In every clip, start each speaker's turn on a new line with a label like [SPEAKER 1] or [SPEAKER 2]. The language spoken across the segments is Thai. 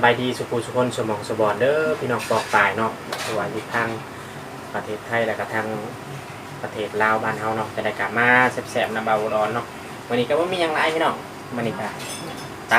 [SPEAKER 1] สบายดีสุขุสุคนสมองสบอนเด้อพี่น้องปอกปลายเนาะสวัสดีทางประเทศไทยแล้วก็ทางประเทศลาวบ้านเฮาเนาะจะได้กลับมาแซ่บๆน้ำเบาร้อนเนาะวันนี้ก็ว่ามีหยังไรพี่น้องวันนี้ก็ต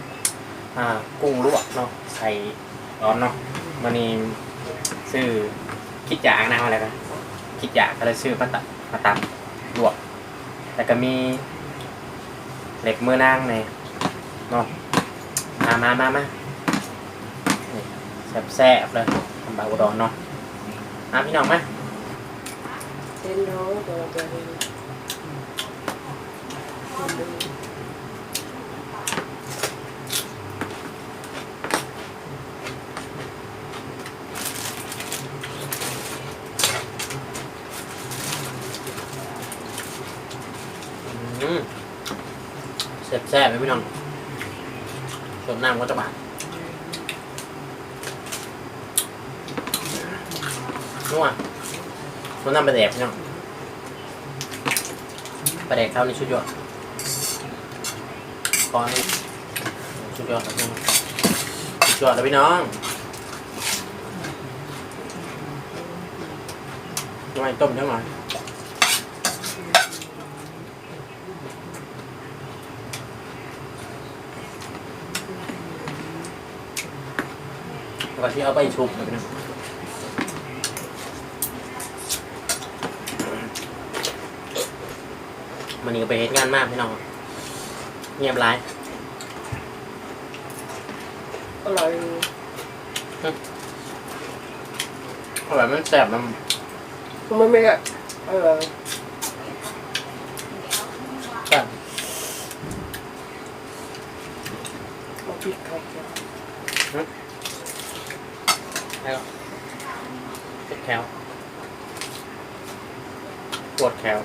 [SPEAKER 1] ำกุ้งลวกเนาะใส่ร้อนเนาะวันนี้ซื้อคิดอยากนะอะไรกันคิดอยากก็เลยซื้อปลาตะปลาตำลวกแล้วก็มีเหล็กมือนางในเนาะ มามามามาแซ่บๆเลยทำบาอุดรเนาะมาพี่น้องมา
[SPEAKER 2] เส้นน้ตัวตัวนี้
[SPEAKER 1] แซ่บๆเลยพี่น้อง สดน้ำก็จะบาดนัวนัวน้ำปลาแดกพี่น้องปลาแดกเท่านี้ชุดยอดขอให้ชุดยอดครับน้องชุดยอดแล้วพี่น้องทำไมต้มจังหน่อย ก่อนที่เอาไปชุบนะพี่น้องมันนี่ก็ไปเฮ็ดงานมากพี่น้องเงียบร้าย
[SPEAKER 2] อร่อย
[SPEAKER 1] อร่อยมันแสบมัน
[SPEAKER 2] มันไม่อะเออ
[SPEAKER 1] แซ่บ
[SPEAKER 2] มาพริกครับ
[SPEAKER 1] แล้วเจ็บแขวปวดแขว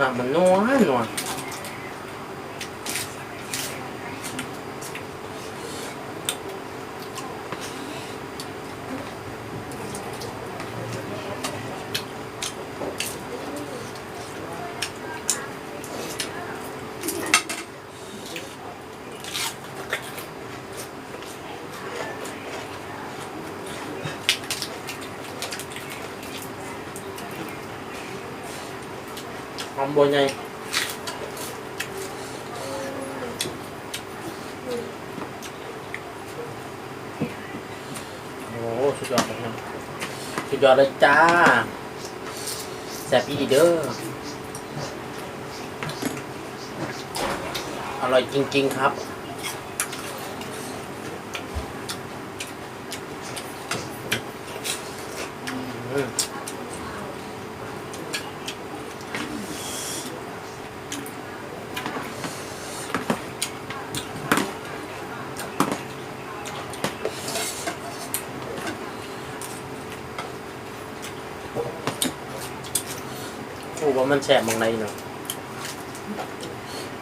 [SPEAKER 1] อะมันนัวนัวหอม บัวใหญ่โอ้โหสุดยอดเลยนะสุดยอดเลยจ้าแซ่บอีดีเด้ออร่อยจริง ๆ ครับอืม มันแสบมองในเนาะ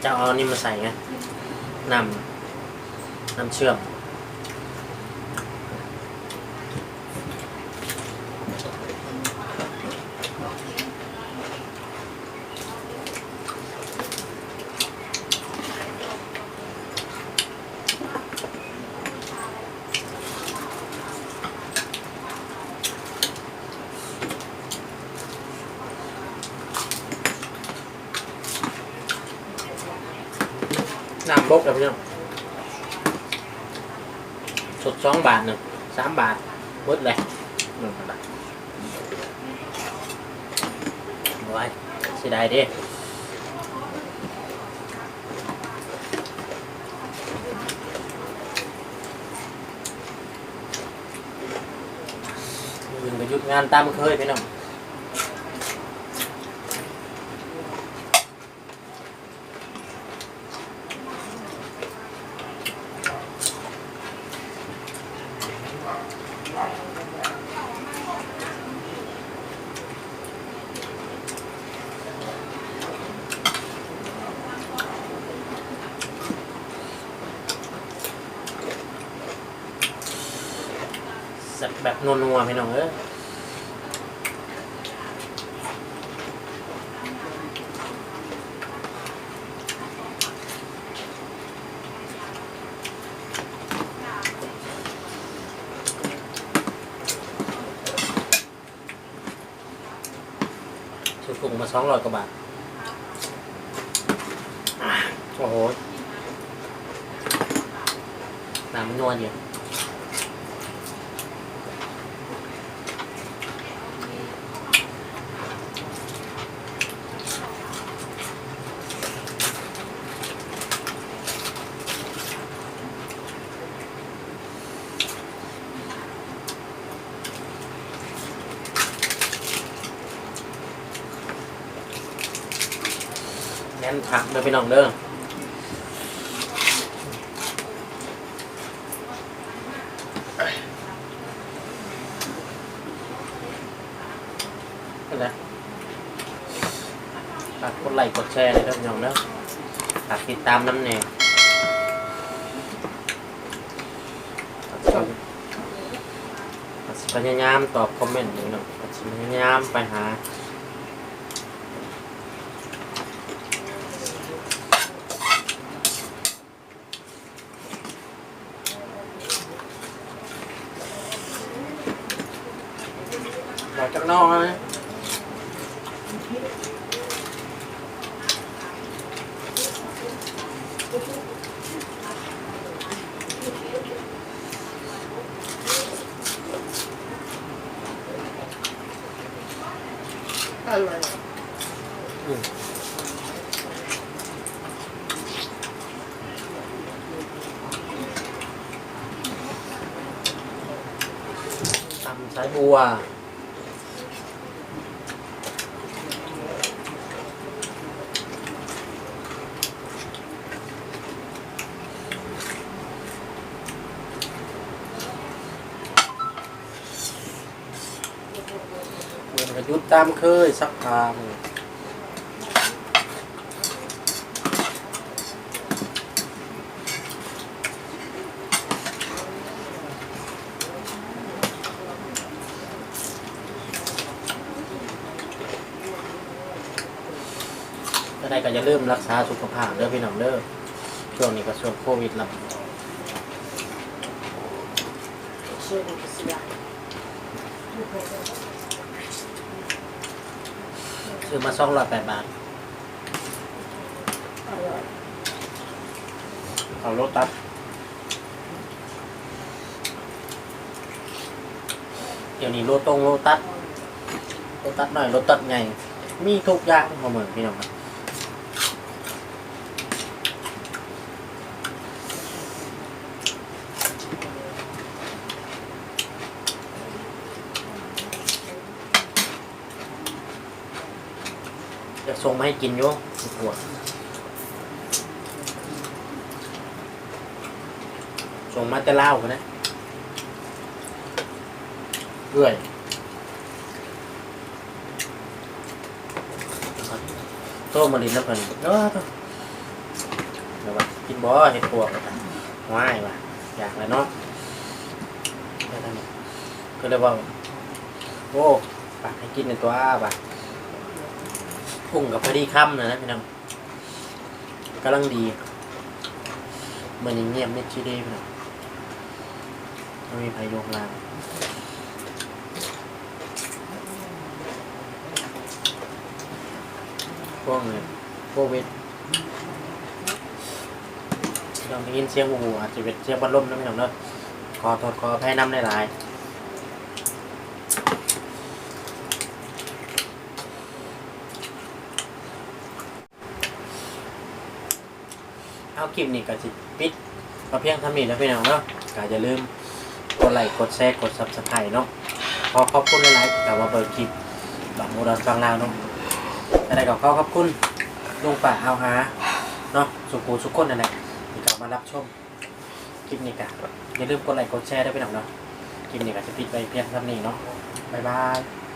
[SPEAKER 1] จะเอาอันนี้มาใส่ไงน้ำน้ำเชื่อม บกแล้วพี่น้องสดสองบาทหนึ่งสามบาทเบิดเลยหนึ่งบาทไว้เสิได้ดิยืนไปยุดงานตามเคยพี่น้อง แบบนัวๆพี่น้องเอ้ยซื้อถุงมาสองร้อยกว่าบาท โอ้โหน้ำนนวลอยู่ น่นผักเด้อพี่น้องเด้อนั่นแหละฝากกดไลค์กดแชร์เลยเด้อพี่น้องเด้อฝากติดตามน้ำแน่พยายามตอบคอมเมนต์อยู่เนาะพยายามไปหา อยากจาก นอกนะ
[SPEAKER 2] อร่อย
[SPEAKER 1] อืม ตำสายบัว เงินกระยุดตามเคยสักครามก็ได้ก็จะเริ่มรักษาสุขภาพเด้อพี่น้องเด้อช่วงนี้ก็ช่วงโควิดแล้ว
[SPEAKER 2] เชื่อมันเสีย
[SPEAKER 1] ซื้อมาสองร้อยแปดบาท
[SPEAKER 2] อร่อย
[SPEAKER 1] เอารถตัดเดี๋ยวนี้รถตรงรถตัดรถตัดหน่อยรถตัดใหญ่มีทุกอย่างพอเหมือนพี่น้องครับ ส่งมาให้กินอยู่ขวดส่งมาแต่เล่ากันนะเรื่อยโต้มาลินแล้วเพิ่นเออเดี๋ยวว่ากินบ่เห็ดปวกว่ะว้ายว่ะอยากแล้วเนาะก็เลยว่าโอ้ปากให้กินในตัวบ่ะ พุ่งกับพอดีค่ำนะนะพี่น้องกำลังดีมือนยังเงียบไม่ชีเด้พี่น้องไม่มีพายโยงลางพวกเลยพวกเวทเราได้ยินเสียงหูอาจจะเป็นเสียงพัดลมนะพี่น้องเนอะขอโทษขอแพ้น้ำได้หลาย เอาคลิปนี้ก็สิปิดก็เพียงเท่านี้แล้วพี่น้องเนาะก็อย่าลืมกดไลค์กดแชร์กด Subscribe เนาะขอขอบคุณหลายๆแต่ว่าเปิดคลิปบางโมดอนฟังลาวเนาะแต่ได้ก็ขอขอบคุณลุงป่าเอาหาเนาะสุกูสุกคนนั่นแหละที่กลับมารับชมคลิปนี้กันอย่าลืมกดไลค์กดแชร์ด้วยพี่น้องเนาะคลิปนี้ก็จะปิดไปเพียงเท่านี้เนาะบ๊ายบาย